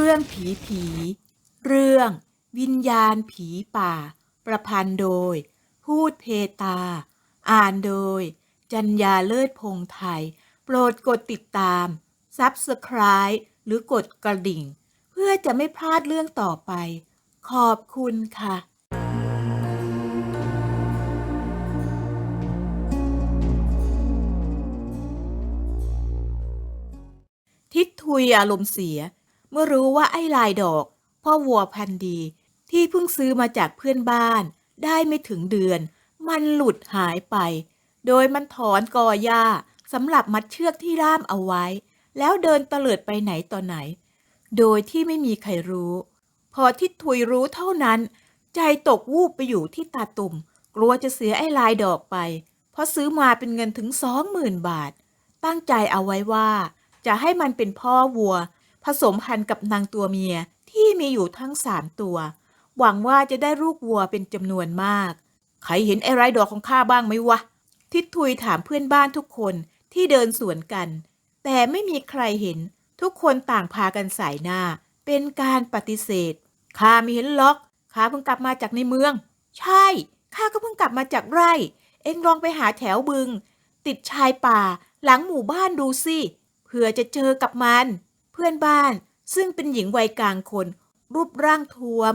รื่องผีผี เรื่อง วิญญาณผีป่า ประพันธ์โดย พูดเพตา อ่านโดย จัญญาเลิศพงไทย โปรดกดติดตาม Subscribe หรือกดกระดิ่ง เพื่อจะไม่พลาดเรื่องต่อไป ขอบคุณค่ะทิดทุยอารมณ์เสีย เมื่อรู้ว่าไอ้ลายดอก พ่อวัวพันดี ที่เพิ่งซื้อมาจากเพื่อนบ้าน ได้ไม่ถึงเดือน มันหลุดหายไป โดยมันถอนกอหญ้าสำหรับมัดเชือกที่ร่ามเอาไว้ แล้วเดินเตลิดไปไหนต่อไหน โดยที่ไม่มีใครรู้ พอทิดทุยรู้เท่านั้น ใจตกวูบไปอยู่ที่ตาตุ่ม กลัวจะเสียไอ้ลายดอกไป เพราะซื้อมาเป็นเงินถึงสองหมื่นบาท ตั้งใจเอาไว้ว่า จะให้มันเป็นพ่อวัว ผสมพันธุ์กับนางตัวเมียที่มีอยู่ทั้งสามตัว หวังว่าจะได้ลูกวัวเป็นจำนวนมาก ใครเห็นไอ้ไรดอกของข้าบ้างไหมวะ ทิดทุยถามเพื่อนบ้านทุกคนที่เดินสวนกัน แต่ไม่มีใครเห็น ทุกคนต่างพากันสายหน้า เป็นการปฏิเสธ ข้าไม่เห็นล็อก ข้าเพิ่งกลับมาจากในเมือง ใช่ ข้าก็เพิ่งกลับมาจากไร่ เอ็งลองไปหาแถวบึง ติดชายป่าหลังหมู่บ้านดูสิ เผื่อจะเจอกับมัน เพื่อนบ้านซึ่งเป็นหญิงวัยกลางคน รูปร่างท้วม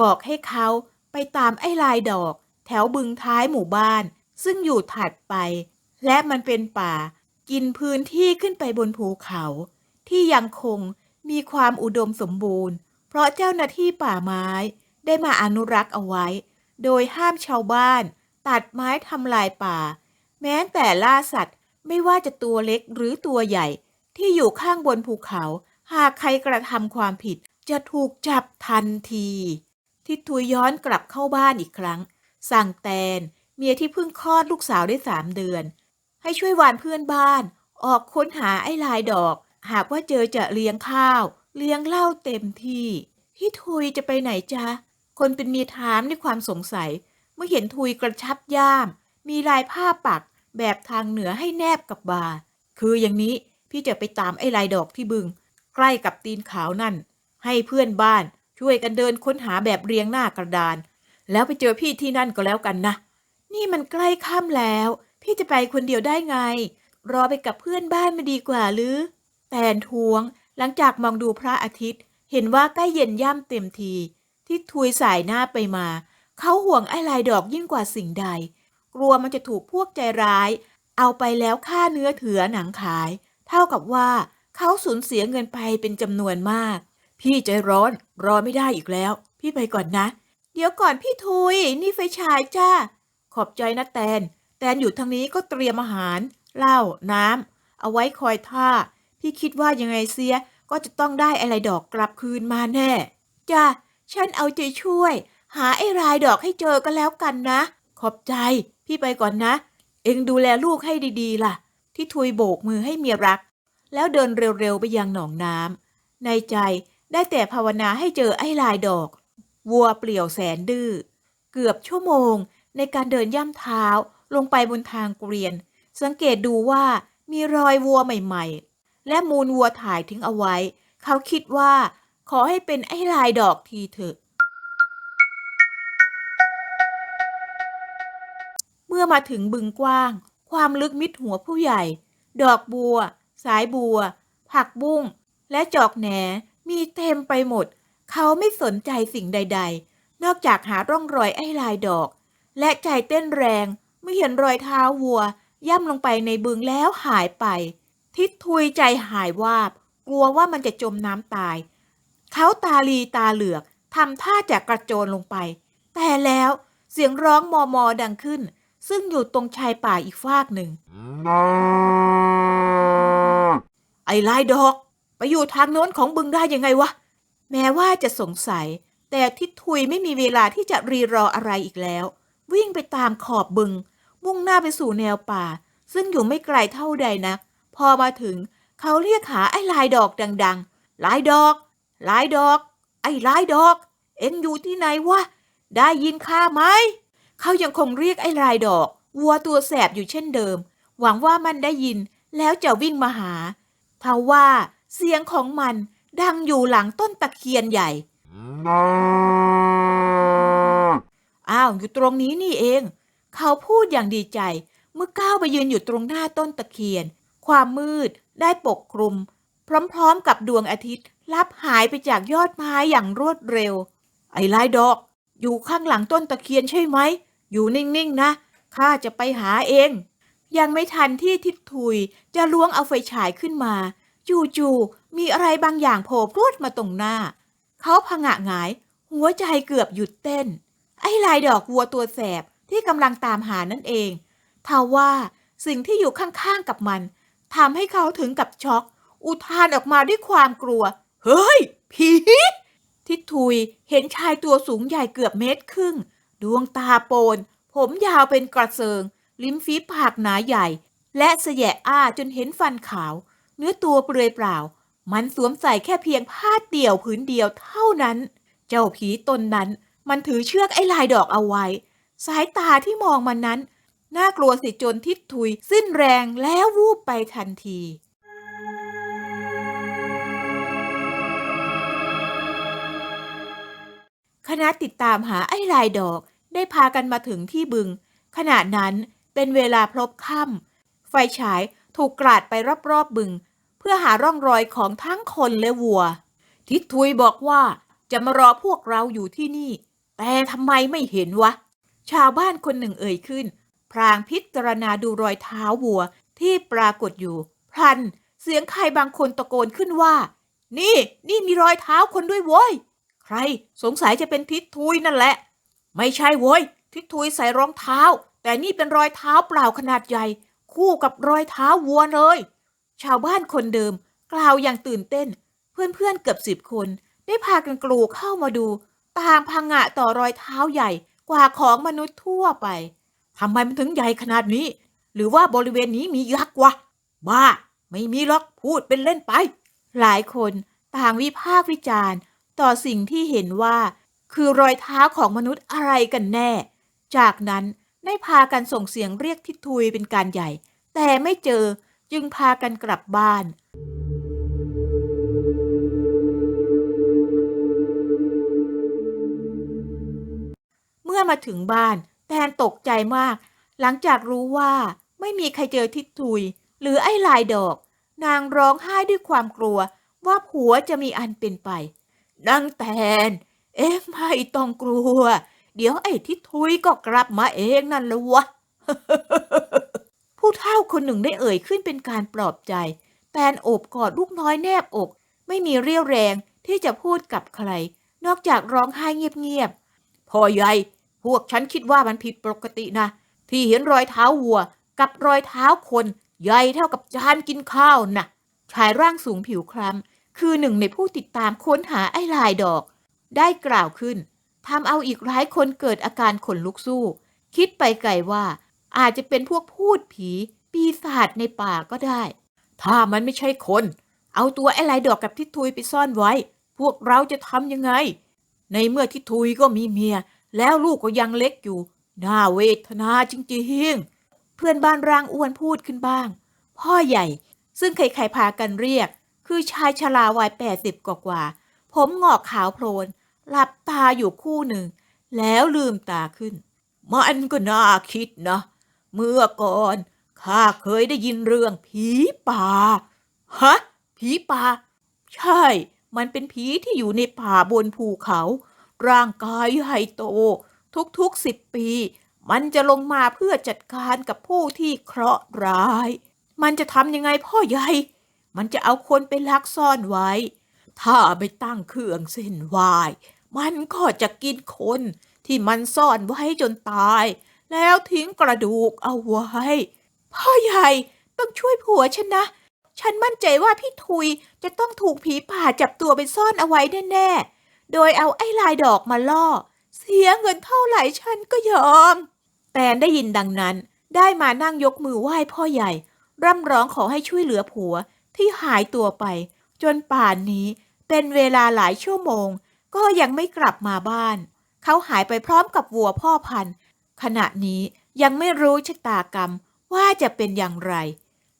บอกให้เขาไปตามไอ้ลายดอก แถวบึงท้ายหมู่บ้าน ซึ่งอยู่ถัดไป และมันเป็นป่า กินพื้นที่ขึ้นไปบนภูเขา ที่ยังคงมีความอุดมสมบูรณ์ เพราะเจ้าหน้าที่ป่าไม้ได้มาอนุรักษ์เอาไว้ โดยห้ามชาวบ้าน ตัดไม้ทำลายป่า แม้แต่ล่าสัตว์ไม่ว่าจะตัวเล็กหรือตัวใหญ่ ที่อยู่ข้างบนภูเขา หากใครกระทำความผิดจะถูกจับทันที ทิดทุยย้อนกลับเข้าบ้านอีกครั้ง สั่งแตน เมียที่เพิ่งคลอดลูกสาวได้สามเดือน ให้ช่วยวานเพื่อนบ้าน ออกค้นหาไอ้ลายดอก หากว่าเจอจะเลี้ยงข้าว เลี้ยงเหล้าเต็มที่พี่ทุยจะไปไหนจ๊ะ คนเป็นเมียถามด้วยความสงสัย เมื่อเห็นทุยกระชับย่าม มีลายผ้าปักแบบทางเหนือให้แนบกับบา คืออย่างนี้ พี่จะไปตามไอ้ลายดอกที่บึง ใกล้กับตีนขาวนั่น ให้เพื่อนบ้านช่วยกันเดินค้นหาแบบเรียงหน้ากระดาน แล้วไปเจอพี่ที่นั่นก็แล้วกันนะ นี่มันใกล้ค่ำแล้ว พี่จะไปคนเดียวได้ไง รอไปกับเพื่อนบ้านม่ดีกว่าหรือ แตนทวง หลังจากมองดูพระอาทิตย์ เห็นว่าใกล้เย็นย่ำเต็มที ที่ทุยสายหน้าไปมา เขาห่วงไอ้ลายดอกยิ่งกว่าสิ่งใด กลัวมันจะถูกพวกใจร้าย เอาไปแล้วค่าเนื้อเถือหนังขายเท่ากับว่าเขาสูญเสียเงินไปเป็นจำนวนมาก พี่ใจร้อนรอไม่ได้อีกแล้ว พี่ไปก่อนนะ เดี๋ยวก่อนพี่ทุย นี่ไฟฉายจ้า ขอบใจนะแตน แตนอยู่ทางนี้ก็เตรียมอาหาร เหล้าน้ำเอาไว้คอยท่า พี่คิดว่ายังไงเสียก็จะต้องได้อะไรดอกกลับคืนมาแน่ จ้าฉันเอาใจช่วย หาไอ้รายดอกให้เจอก็แล้วกันนะ ขอบใจ พี่ไปก่อนนะ เองดูแลลูกให้ดีๆล่ะ ที่ทุยโบกมือให้เมียรัก แล้วเดินเร็วๆไปยังหนองน้ำในใจได้แต่ภาวนาให้เจอไอ้ลายดอก วัวเปลี่ยวแสนดื้อเกือบชั่วโมงในการเดินย่ำเท้าลงไปบนทางเกวียน สังเกตดูว่ามีรอยวัวใหม่ๆ และมูลวัวถ่ายทิ้งเอาไว้ เขาคิดว่า ขอให้เป็นไอ้ลายดอกทีเถอะ เมื่อมาถึงบึงกว้าง ความลึกมิดหัวผู้ใหญ่ ดอกบัว สายบัว ผักบุ้ง และจอกแหนมีเต็มไปหมด เขาไม่สนใจสิ่งใด ๆ นอกจากหาร่องรอยไอ้ลายดอก และใจเต้นแรงเมื่อเห็นรอยเท้าวัว ย่ำลงไปในบึงแล้วหายไป ทิดทุยใจหายวาบ กลัวว่ามันจะจมน้ำตาย เขาตาลีตาเหลือกทำท่าจะกระโจนลงไป แต่แล้วเสียงร้องมอมอดังขึ้น ซึ่งอยู่ตรงชายป่าอีกฟากหนึ่ง ไอ้ลายดอก ไปอยู่ทางโน้นของบึงได้ยังไงวะ แม้ว่าจะสงสัย แต่ทิดทุยไม่มีเวลาที่จะรีรออะไรอีกแล้ว วิ่งไปตามขอบบึง มุ่งหน้าไปสู่แนวป่า ซึ่งอยู่ไม่ไกลเท่าใดนัก พอมาถึง เขาเรียกหาไอ้ลายดอกดังๆ ลายดอก ลายดอก ไอ้ลายดอก เอ็งอยู่ที่ไหนวะ ได้ยินข้าไหม เขายังคงเรียกไอ้ลายดอก วัวตัวแสบอยู่เช่นเดิม หวังว่ามันได้ยินแล้วจะวิ่งมาหาทว่าเสียงของมันดังอยู่หลังต้นตะเคียนใหญ่ อ้าว อยู่ตรงนี้นี่เอง เขาพูดอย่างดีใจ เมื่อก้าวไปยืนอยู่ตรงหน้าต้นตะเคียน ความมืดได้ปกคลุม พร้อมๆกับดวงอาทิตย์ลับหายไปจากยอดไม้อย่างรวดเร็ว ไอ้ลายดอก อยู่ข้างหลังต้นตะเคียนใช่ไหม อยู่นิ่งๆนะ ข้าจะไปหาเอง ยังไม่ทันที่ทิดทุยจะล้วงเอาไฟฉายขึ้นมา จู่ๆ มีอะไรบางอย่างโผล่พรวดมาตรงหน้า เขาผงะหงาย หัวใจเกือบหยุดเต้น ไอ้ลายดอกวัวตัวแสบที่กำลังตามหานั่นเอง ทว่าสิ่งที่อยู่ข้างๆกับมันทำให้เขาถึงกับช็อก อุทานออกมาด้วยความกลัว เฮ้ย ผี ทิดทุยเห็นชายตัวสูงใหญ่เกือบเมตรครึ่ง ดวงตาโปน ผมยาวเป็นกระเซิง ลิ้มฝีปากหนาใหญ่ และเสยะอ้าจนเห็นฟันขาว เนื้อตัวเปลือยเปล่า มันสวมใส่แค่เพียงผ้าเดี่ยวผืนเดียวเท่านั้น เจ้าผีตนนั้น มันถือเชือกไอ้ลายดอกเอาไว้ สายตาที่มองมันนั้น น่ากลัวสิจนทิดทุยสิ้นแรงแล้ววูบไปทันที ณะติดตามหาไอ้ลายดอก ได้พากันมาถึงที่บึง ขณะนั้นเป็นเวลาพลบค่ำไฟฉายถูกกราดไปรอบๆบึง เพื่อหาร่องรอยของทั้งคนและวัว ทิดทุยบอกว่าจะมารอพวกเราอยู่ที่นี่ แต่ทำไมไม่เห็นวะ ชาวบ้านคนหนึ่งเอ่ยขึ้น พรางพิจารณาดูรอยเท้าวัวที่ปรากฏอยู่ พลัน เสียงใครบางคนตะโกนขึ้นว่า นี่ นี่มีรอยเท้าคนด้วยโว้ย ใครสงสัยจะเป็นทิศทุยนั่นแหละ ไม่ใช่โว้ย ทิศทุยใส่รองเท้า แต่นี่เป็นรอยเท้าเปล่าขนาดใหญ่ คู่กับรอยเท้าวัวเลย ชาวบ้านคนเดิม กล่าวอย่างตื่นเต้น เพื่อนๆเกือบสิบคน ได้พากันกรูเข้ามาดูต่างพังงะต่อรอยเท้าใหญ่กว่าของมนุษย์ทั่วไปทำไมมันถึงใหญ่ขนาดนี้ หรือว่าบริเวณนี้มียักษ์วะบ้า ไม่มีหรอกพูดเป็นเล่นไป หลายคนต่างวิพากษ์วิจารณ์ ต่อสิ่งที่เห็นว่า คือรอยเท้าของมนุษย์อะไรกันแน่ จากนั้นได้พากันส่งเสียงเรียกทิทุยเป็นการใหญ่ แต่ไม่เจอจึงพากันกลับบ้าน เมื่อมาถึงบ้านแตนตกใจมาก หลังจากรู้ว่าไม่มีใครเจอทิศทุย หรือไอ้ลายดอก นางร้องไห้ด้วยความกลัวว่าผัวจะมีอันเป็นไป นางแตน เอ็งไม่ต้องกลัว เดี๋ยวไอ้ทิศทุยก็กลับมาเองนั่นละวะ ผู้เฒ่าคนหนึ่งได้เอ่ยขึ้นเป็นการปลอบใจ แตนโอบกอดลูกน้อยแนบอก ไม่มีเรี่ยวแรงที่จะพูดกับใคร นอกจากร้องไห้เงียบๆ พ่อใหญ่ พวกฉันคิดว่ามันผิดปกตินะ ที่เห็นรอยเท้าวัว กับรอยเท้าคน ใหญ่เท่ากับจานกินข้าวน่ะชายร่างสูงผิวคล้ำ คือหนึ่งในผู้ติดตามค้นหาไอ้ลายดอก ได้กล่าวขึ้นทำเอาอีกหลายคนเกิดอาการขนลุกสู้ คิดไปไกลว่า อาจจะเป็นพวกพูดผี ปีศาจในป่าก็ได้ ถ้ามันไม่ใช่คน เอาตัวไอ้ลายดอกกับทิทุยไปซ่อนไว้ พวกเราจะทำยังไง ในเมื่อทิทุยก็มีเมีย แล้วลูกก็ยังเล็กอยู่ น่าเวทนาจริงๆเพื่อนบ้านร่างอ้วนพูดขึ้นบ้าง พ่อใหญ่ซึ่งใครๆพากันเรียก คือชายชราวัยแปดสิบกว่าๆผมงอกขาวโพลน หลับตาอยู่คู่หนึ่ง แล้วลืมตาขึ้น มันก็น่าคิดนะ เมื่อก่อนข้าเคยได้ยินเรื่องผีป่า ฮะ ผีป่า ใช่ มันเป็นผีที่อยู่ในป่าบนภูเขา ร่างกายใหญ่โต ทุกๆสิบปี มันจะลงมาเพื่อจัดการกับผู้ที่เคราะห์ร้าย มันจะทำยังไงพ่อใหญ่ มันจะเอาคนไปลักซ่อนไว้ ถ้าไปตั้งเครื่องเส้นไหวมันก็จะกินคนที่มันซ่อนไว้จนตาย แล้วทิ้งกระดูกเอาไว้ พ่อใหญ่ต้องช่วยผัวฉันนะ ฉันมั่นใจว่าพี่ทุยจะต้องถูกผีป่าจับตัวไปซ่อนเอาไว้แน่ๆ โดยเอาไอ้ลายดอกมาล่อ เสียเงินเท่าไหร่ฉันก็ยอม แตนได้ยินดังนั้น ได้มานั่งยกมือไหว้พ่อใหญ่ ร่ำร้องขอให้ช่วยเหลือผัว ที่หายตัวไป จนป่านนี้เป็นเวลาหลายชั่วโมง ก็ยังไม่กลับมาบ้าน เขาหายไปพร้อมกับวัวพ่อพันธุ์ ขณะนี้ยังไม่รู้ชะตากรรมว่าจะเป็นอย่างไร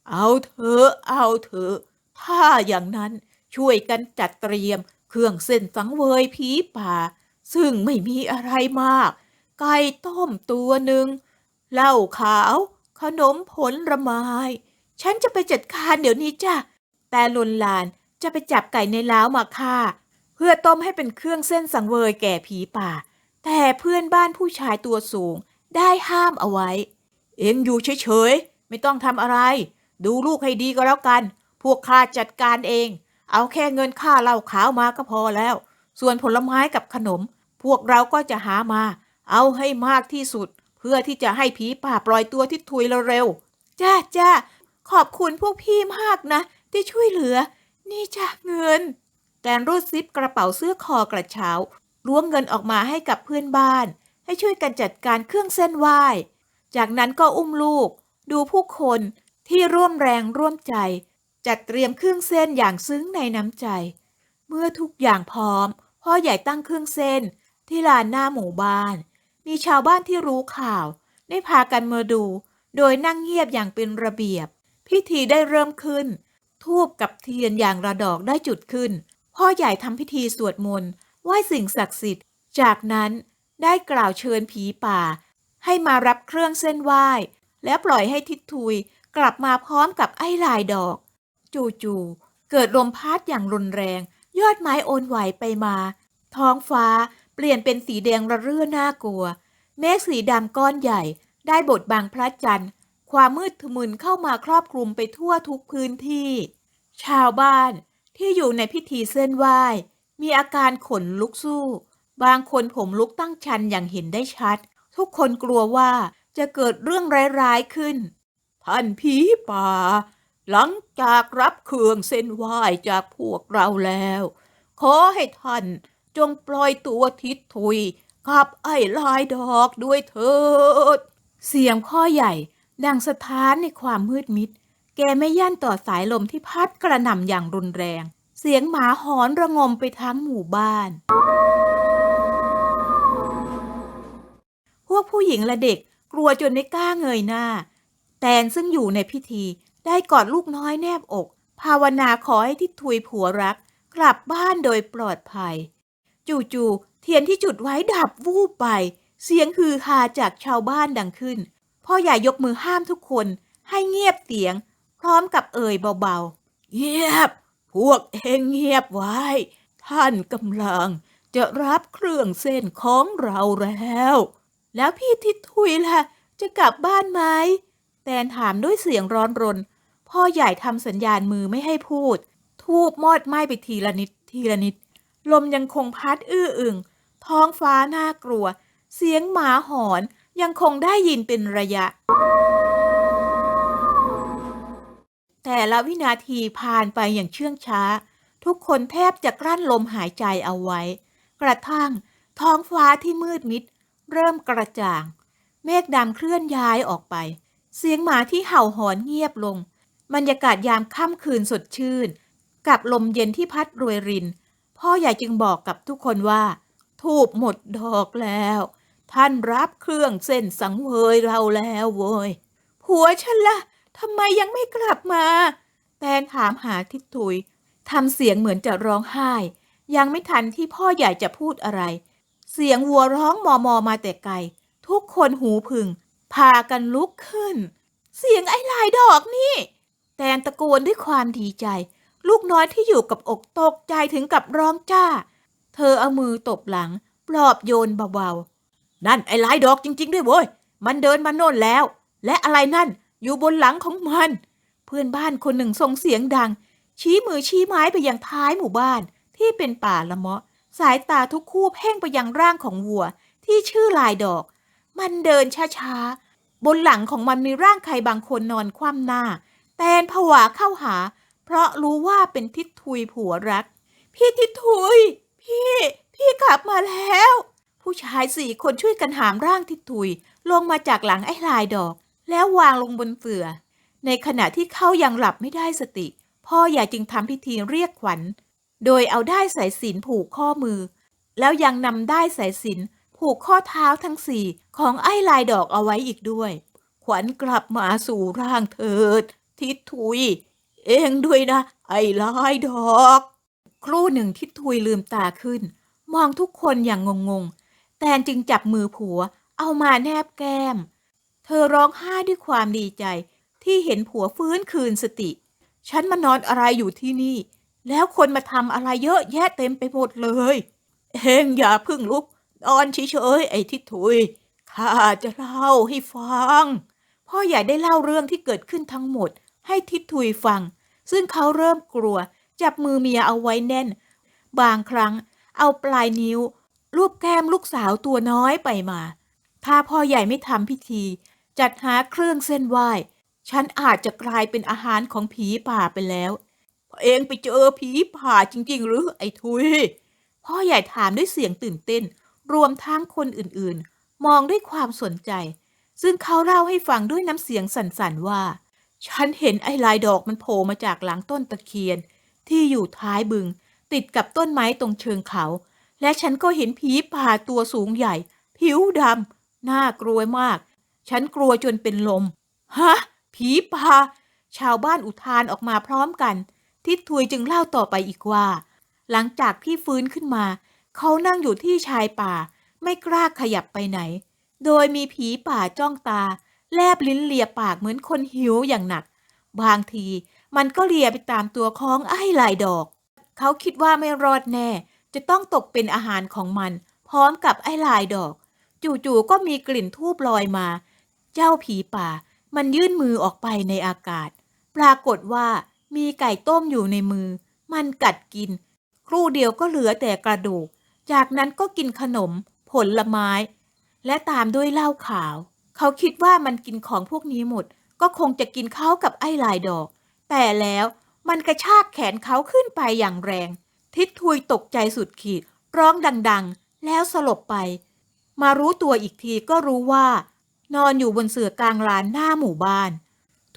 เอาเถอะเอาเถอะถ้าอย่างนั้นช่วยกันจัดเตรียมเครื่องเส้นสังเวยผีป่า ซึ่งไม่มีอะไรมาก ไก่ต้มตัวหนึ่งเหล้าขาว ขนมผลไม้ ฉันจะไปจัดการเดี๋ยวนี้จ้ะ แต่ลนลานจะไปจับไก่ในล้าวมาฆ่า เพื่อต้มให้เป็นเครื่องเส้นสังเวยแก่ผีป่า แต่เพื่อนบ้านผู้ชายตัวสูงได้ห้ามเอาไว้ เอ็งอยู่เฉยๆ ไม่ต้องทำอะไร ดูลูกให้ดีก็แล้วกัน พวกข้าจัดการเอง เอาแค่เงินค่าเหล้าขาวมาก็พอแล้ว ส่วนผลไม้กับขนม พวกเราก็จะหามา เอาให้มากที่สุด เพื่อที่จะให้ผีป่าปล่อยตัวทิศทุยเร็วๆจ้าจ้า ขอบคุณพวกพี่มากนะ ที่ช่วยเหลือ นี่จ้าเงิน แตนรูดซิปกระเป๋าเสื้อคอกระเช้าล้วงเงินออกมาให้กับเพื่อนบ้าน ให้ช่วยกันจัดการเครื่องเส้นไหว้ จากนั้นก็อุ้มลูก ดูผู้คนที่ร่วมแรงร่วมใจ จัดเตรียมเครื่องเส้นอย่างซึ้งในน้ำใจ เมื่อทุกอย่างพร้อม พ่อใหญ่ตั้งเครื่องเส้น ที่ลานหน้าหมู่บ้าน มีชาวบ้านที่รู้ข่าว ได้พากันมาดู โดยนั่งเงียบอย่างเป็นระเบียบ พิธีได้เริ่มขึ้น ทูบกับเทียนอย่างระดอกได้จุดขึ้น พ่อใหญ่ทำพิธีสวดมนต์ไหว้สิ่งศักดิ์สิทธิ์ จากนั้นได้กล่าวเชิญผีป่า ให้มารับเครื่องเส้นไหว้ และปล่อยให้ทิศทุยกลับมาพร้อมกับไอ้ลายดอก จู่ๆเกิดลมพัดอย่างรุนแรง ยอดไม้โอนไหวไปมา ท้องฟ้าเปลี่ยนเป็นสีแดงระเรื่อน่ากลัว เมฆสีดำก้อนใหญ่ได้บดบังพระจันทร์ ความมืดทมึนเข้ามาครอบคลุมไปทั่วทุกพื้นที่ ชาวบ้านที่อยู่ในพิธีเส้นไหว้ มีอาการขนลุกสู้ บางคนผมลุกตั้งชันอย่างเห็นได้ชัด ทุกคนกลัวว่าจะเกิดเรื่องร้ายๆขึ้น ท่านผีป่า หลังจากรับเครื่องเส้นไหว้จากพวกเราแล้ว ขอให้ท่านจงปล่อยตัวทิศทุยกับไอ้ลายดอกด้วยเถิด เสียงพ่อใหญ่ ดังสะท้านในความมืดมิด แกไม่ย่านต่อสายลมที่พัดกระหน่ำอย่างรุนแรง เสียงหมาหอนระงมไปทั้งหมู่บ้าน พวกผู้หญิงและเด็กกลัวจนไม่กล้าเงยหน้า แตนซึ่งอยู่ในพิธีได้กอดลูกน้อยแนบอก ภาวนาขอให้ทิศทุยผัวรัก กลับบ้านโดยปลอดภัย จู่ๆเทียนที่จุดไว้ดับวูบไป เสียงฮือฮาจากชาวบ้านดังขึ้น พ่อใหญ่ยกมือห้ามทุกคนให้เงียบเสียง พร้อมกับเอ่ยเบาๆ เงียบ พวกเองเงียบไว้ ท่านกำลังจะรับเครื่องเส้นของเราแล้ว แล้วพี่ทิศทุยล่ะ จะกลับบ้านไหมแตนถามด้วยเสียงร้อนรน พ่อใหญ่ทำสัญญาณมือไม่ให้พูด ทูบมอดไหม้ไปทีละนิด ทีละนิด ลมยังคงพัดอื้ออึง ท้องฟ้าน่ากลัว เสียงหมาหอน ยังคงได้ยินเป็นระยะ แต่ละวินาทีผ่านไปอย่างเชื่องช้า ทุกคนแทบจะกลั้นลมหายใจเอาไว้ กระทั่งท้องฟ้าที่มืดมิด เริ่มกระจ่าง เมฆดำเคลื่อนย้ายออกไป เสียงหมาที่เห่าหอนเงียบลง บรรยากาศยามค่ำคืนสดชื่น กับลมเย็นที่พัดรวยริน พ่อใหญ่จึงบอกกับทุกคนว่า ทูบหมดดอกแล้ว ท่านรับเครื่องเส้นสังเวยเราแล้วเว้ยผัวฉันละ่ะทำไมยังไม่กลับมา แตนถามหาทิศทุยทำเสียงเหมือนจะร้องไห้ ยังไม่ทันที่พ่อใหญ่จะพูดอะไร เสียงวัวร้องมอมอมาแต่ไกล ทุกคนหูผึ่งพากันลุกขึ้น เสียงไอ้ลายดอกนี่ แตนตะโกนด้วยความดีใจ ลูกน้อยที่อยู่กับอกตกใจถึงกับร้องจ้า เธอเอามือตบหลัง ปลอบโยนเบาๆ นั่นไอ้ลายดอกจริง ๆ ด้วยโว้ย มันเดินมาโน่นแล้ว และอะไรนั่น อยู่บนหลังของมัน เพื่อนบ้านคนหนึ่งส่งเสียงดัง ชี้มือชี้ไม้ไปยังท้ายหมู่บ้านที่เป็นป่าละเมาะ สายตาทุกคู่เพ่งไปยังร่างของวัว ที่ชื่อลายดอก มันเดินช้าๆ บนหลังของมันมีร่างใครบางคนนอนคว่ำหน้า แตนผวาเข้าหา เพราะรู้ว่าเป็นทิศทุยผัวรัก พี่ทิศทุย พี่ พี่กลับมาแล้ว ผู้ชายสี่คนช่วยกันหามร่างทิศทุย ลงมาจากหลังไอ้ลายดอก แล้ววางลงบนเสื่อ ในขณะที่เขายังหลับไม่ได้สติ พ่อใหญ่จึงทำพิธีเรียกขวัญ โดยเอาได้สายสินผูกข้อมือ แล้วยังนำได้สายสินผูกข้อเท้าทั้งสี่ของไอ้ลายดอกเอาไว้อีกด้วย ขวัญกลับมาสู่ร่างเถิด ทิศทุย เองด้วยนะ ไอ้ลายดอก ครู่หนึ่งทิดทุยลืมตาขึ้น มองทุกคนอย่างงงๆแต นจึงจับมือผัว เอามาแนบแก้ม เธอร้องไห้ด้วยความดีใจ ที่เห็นผัวฟื้นคืนสติ ฉันมานอนอะไรอยู่ที่นี่ แล้วคนมาทำอะไรเยอะแยะเต็มไปหมดเลย เองอย่าเพึ่งลุกนอนเฉยๆไอ้ทิดทุยข้าจะเล่าให้ฟัง พ่อใหญ่ได้เล่าเรื่องที่เกิดขึ้นทั้งหมด ให้ทิดทุยฟัง ซึ่งเขาเริ่มกลัว จับมือเมียเอาไว้แน่น บางครั้งเอาปลายนิ้ว รูปแก้มลูกสาวตัวน้อยไปมา ถ้าพ่อใหญ่ไม่ทำพิธี จัดหาเครื่องเส้นไหว้ ฉันอาจจะกลายเป็นอาหารของผีป่าไปแล้ว เองไปเจอผีป่าจริง ๆ หรือไอ้ทุย พ่อใหญ่ถามด้วยเสียงตื่นเต้น รวมทั้งคนอื่นๆ มองด้วยความสนใจ ซึ่งเขาเล่าให้ฟังด้วยน้ำเสียงสั่นๆว่า ฉันเห็นไอ้ลายดอกมันโผล่มาจากหลังต้นตะเคียน ที่อยู่ท้ายบึง ติดกับต้นไม้ตรงเชิงเขา และฉันก็เห็นผีป่าตัวสูงใหญ่ ผิวดำน่ากลัวมาก ฉันกลัวจนเป็นลม ฮะ ผีป่า ชาวบ้านอุทานออกมาพร้อมกัน ทิดทุยจึงเล่าต่อไปอีกว่า หลังจากที่ฟื้นขึ้นมา เขานั่งอยู่ที่ชายป่า ไม่กล้าขยับไปไหน โดยมีผีป่าจ้องตา แลบลิ้นเลียปากเหมือนคนหิวอย่างหนัก บางทีมันก็เลียไปตามตัวของไอ้ลายดอก เขาคิดว่าไม่รอดแน่ จะต้องตกเป็นอาหารของมัน พร้อมกับไอ้ลายดอก จู่ๆก็มีกลิ่นทูบลอยมา เจ้าผีป่า มันยื่นมือออกไปในอากาศ ปรากฏว่ามีไก่ต้มอยู่ในมือ มันกัดกิน ครู่เดียวก็เหลือแต่กระดูก จากนั้นก็กินขนม ผลไม้ และตามด้วยเหล้าขาว เขาคิดว่ามันกินของพวกนี้หมด ก็คงจะกินเขากับไอ้ลายดอก แต่แล้วมันกระชากแขนเขาขึ้นไปอย่างแรง ทิดทุยตกใจสุดขีด ร้องดังๆ แล้วสลบไป มารู้ตัวอีกทีก็รู้ว่า นอนอยู่บนเสื่อกลางลานหน้าหมู่บ้าน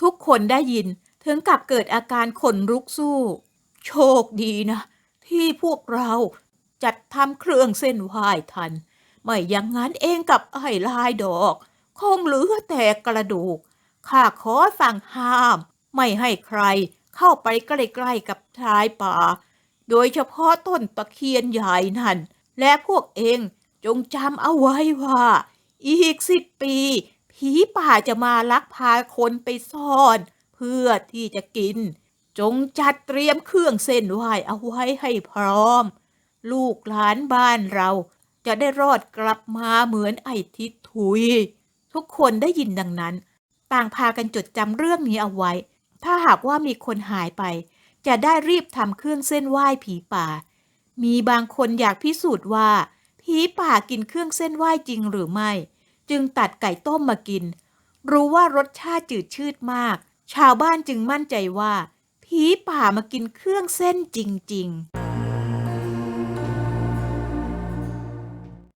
ทุกคนได้ยินถึงกับเกิดอาการขนลุกสู้ โชคดีนะ ที่พวกเราจัดทำเครื่องเส้นไหว้ทัน ไม่อย่างนั้นเองกับไอ้ลายดอก คงเหลือแต่กระดูก ข้าขอสั่งห้าม ไม่ให้ใครเข้าไปใกล้ๆกับชายป่า โดยเฉพาะต้นตะเคียนใหญ่นั่น และพวกเองจงจำเอาไว้ว่า อีกสิบปี ผีป่าจะมาลักพาคนไปซ่อน เพื่อที่จะกิน จงจัดเตรียมเครื่องเส้นไหว้เอาไว้ให้พร้อม ลูกหลานบ้านเราจะได้รอดกลับมาเหมือนไอ้ทิศทุย ทุกคนได้ยินดังนั้น ต่างพากันจดจำเรื่องนี้เอาไว้ ถ้าหากว่ามีคนหายไป จะได้รีบทำเครื่องเส้นไหว้ผีป่า มีบางคนอยากพิสูจน์ว่า ผีป่ากินเครื่องเส้นไหว้จริงหรือไม่ จึงตัดไก่ต้มมากิน รู้ว่ารสชาติจืดชืดมาก ชาวบ้านจึงมั่นใจว่าผีป่ามากินเครื่องเส้นจริง ๆ